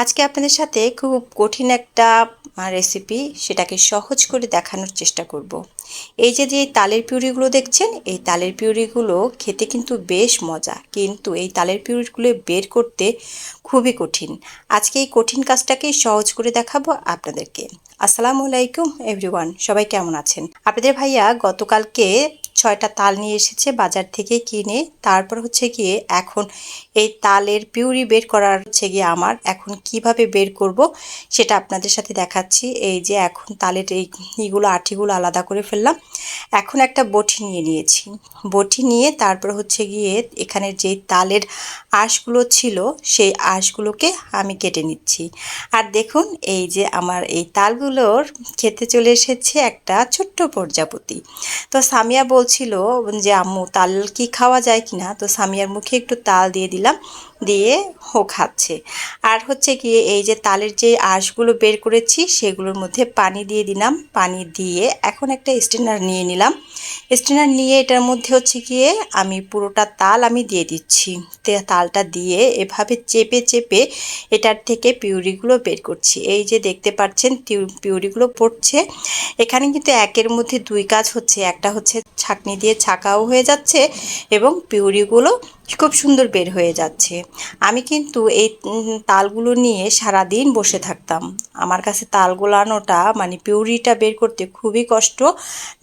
আজকে আপনাদের সাথে খুব কঠিন একটা রেসিপি সেটাকে সহজ করে দেখানোর চেষ্টা করব। এই যে যে তালের পিউরিগুলো দেখছেন, এই তালের পিউরিগুলো খেতে কিন্তু বেশ মজা, কিন্তু এই তালের পিউরিগুলো বের করতে খুবই কঠিন। আজকে এই কঠিন কাজটাকেই সহজ করে দেখাবো আপনাদেরকে। আসসালামু আলাইকুম এভরিওয়ান সবাই কেমন আছেন? আপনাদের ভাইয়া গতকালকে ছয়টা তাল নিয়ে এসেছে বাজার থেকে কিনে। তারপর হচ্ছে গিয়ে এখন এই তালের পিউরি বের করার হচ্ছে গিয়ে আমার। এখন কীভাবে বের করব সেটা আপনাদের সাথে দেখাচ্ছি। এই যে এখন তালের এই ইগুলো আঠিগুলো আলাদা করে ফেললাম। এখন একটা বটি নিয়ে নিয়েছি। বটি নিয়ে তারপর হচ্ছে গিয়ে এখানে যে তালের আঁশগুলো ছিল, সেই আঁশগুলোকে আমি কেটে নিচ্ছি। আর দেখুন, এই যে আমার এই তালগুলোর খেতে চলে এসেছে একটা ছোট্ট প্রজাপতি। তো সামিয়া বলছিল যে, আম্মু, তাল কি খাওয়া যায় কি না তো সামিয়ার মুখে একটু তাল দিয়ে দিলাম। দিয়ে ও খাচ্ছে আর হচ্ছে কি এই যে তালের যে আঁশগুলো বের করেছি, সেগুলোর মধ্যে পানি দিয়ে দিলাম। পানি দিয়ে এখন একটা স্টেনার নিয়ে নিলাম। স্টেনার নিয়ে এটার মধ্যে হচ্ছে গিয়ে আমি পুরোটা তাল আমি দিয়ে দিচ্ছি। তালটা দিয়ে এভাবে চেপে চেপে এটার থেকে পিউরিগুলো বের করছি। এই যে দেখতে পাচ্ছেন পিউরিগুলো পড়ছে। এখানে কিন্তু একের মধ্যে দুই কাজ হচ্ছে। একটা হচ্ছে ছাকনি দিয়ে ছাকাও হয়ে যাচ্ছে এবং পিউরিগুলো খুব সুন্দর বের হয়ে যাচ্ছে। আমি কিন্তু এই তালগুলো নিয়ে সারা দিন বসে থাকতাম। আমার কাছে তাল গোলানোটা মানে পিউরিটা বের করতে খুবই কষ্ট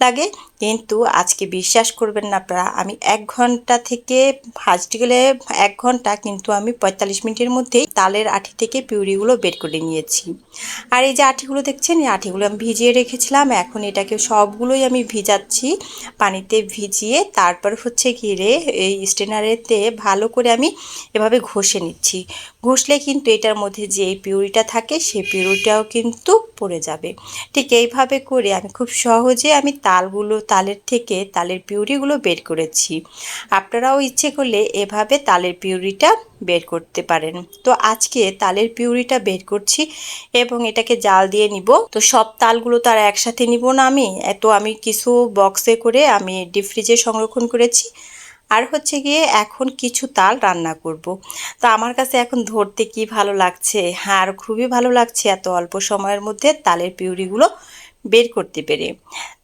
লাগে। কিন্তু আজকে বিশ্বাস করবেন না আপনারা, আমি এক ঘণ্টা থেকে ফার্স্ট গেলে এক ঘণ্টা, কিন্তু আমি পঁয়তাল্লিশ মিনিটের মধ্যেই তালের আঠি থেকে পিউরিগুলো বের করে নিয়েছি। আর এই যে আঠিগুলো দেখছেন, এই আঠিগুলো আমি ভিজিয়ে রেখেছিলাম। এখন এটাকে সবগুলোই আমি ভিজাচ্ছি পানিতে ভিজিয়ে। তারপর হচ্ছে ঘিরে এই স্টেনারেতে ভালো করে আমি এভাবে ঘষে নিচ্ছি। ঘষলে কিন্তু এটার মধ্যে যে পিউরিটা থাকে সেই পিউরিটাও কিন্তু পড়ে যাবে। ঠিক এইভাবে করে আমি খুব সহজে আমি তালগুলো, তালের থেকে তালের পিউরিগুলো বের করেছি। আপনারাও ইচ্ছে করলে এভাবে তালের পিউরিটা বের করতে পারেন। তো আজকে তালের পিউরিটা বের করছি এবং এটাকে জাল দিয়ে নিব। তো সব তালগুলো তার একসাথে নিব না আমি। এত আমি কিছু বক্সে করে আমি ডিপ ফ্রিজে সংরক্ষণ করেছি। আর হচ্ছে গিয়ে এখন কিছু তাল রান্না করব। তো আমার কাছে এখন ধরতে কি ভালো লাগছে? হ্যাঁ আর খুবই ভালো লাগছে এত অল্প সময়ের মধ্যে তালের পিউরিগুলো বের করতে পেরে।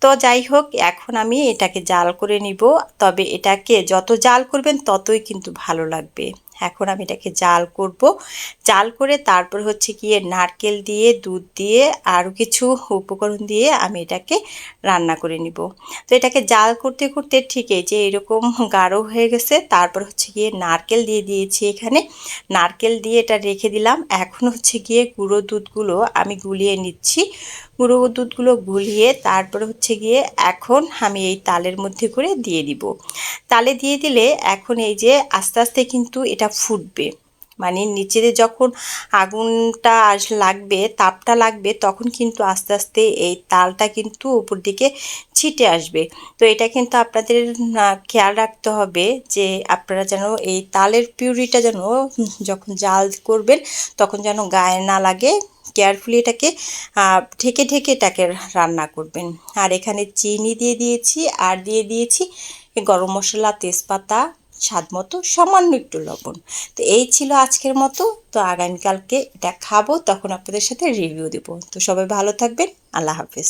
তো যাই হোক, এখন আমি এটাকে জাল করে নিব। তবে এটাকে যত জাল করবেন ততই কিন্তু ভালো লাগবে। এখন আমি এটাকে জাল করব। জাল করে তারপর হচ্ছে গিয়ে নারকেল দিয়ে, দুধ দিয়ে আরও কিছু উপকরণ দিয়ে আমি এটাকে রান্না করে নিব। তো এটাকে জাল করতে করতে ঠিক এই যে এরকম গাঢ় হয়ে গেছে, তারপর হচ্ছে গিয়ে নারকেল দিয়ে দিয়েছি এখানে। নারকেল দিয়ে এটা রেখে দিলাম। এখন হচ্ছে গিয়ে গুঁড়ো দুধগুলো আমি গুলিয়ে নিচ্ছি। গুঁড়ো দুধগুলো গুলিয়ে তারপর হচ্ছে গিয়ে এখন আমি এই তালের মধ্যে করে দিয়ে দিব। তালে দিয়ে দিলে এখন এই যে আস্তে আস্তে কিন্তু এটা ফুটবে। মানে নিচেতে যখন আগুনটা আস লাগবে, তাপটা লাগবে, তখন কিন্তু আস্তে আস্তে এই তালটা কিন্তু উপর দিকে ছিটে আসবে। তো এটা কিন্তু আপনাদের খেয়াল রাখতে হবে যে আপনারা যেন এই তালের পিউরিটা যেন যখন জাল করবেন, তখন যেন গায়ে না লাগে। কেয়ারফুলি এটাকে ঢেকে ঢেকে এটাকে রান্না করবেন। আর এখানে চিনি দিয়ে দিয়েছি, আর দিয়ে দিয়েছি গরম মশলা, তেজপাতা স্বাদ মতো সামান্য একটু লবণ। তো এই ছিল আজকের মতো। তো আগামীকালকে এটা খাব, তখন আপনাদের সাথে রিভিউ দেবো। তো সবাই ভালো থাকবেন। আল্লাহ হাফেজ।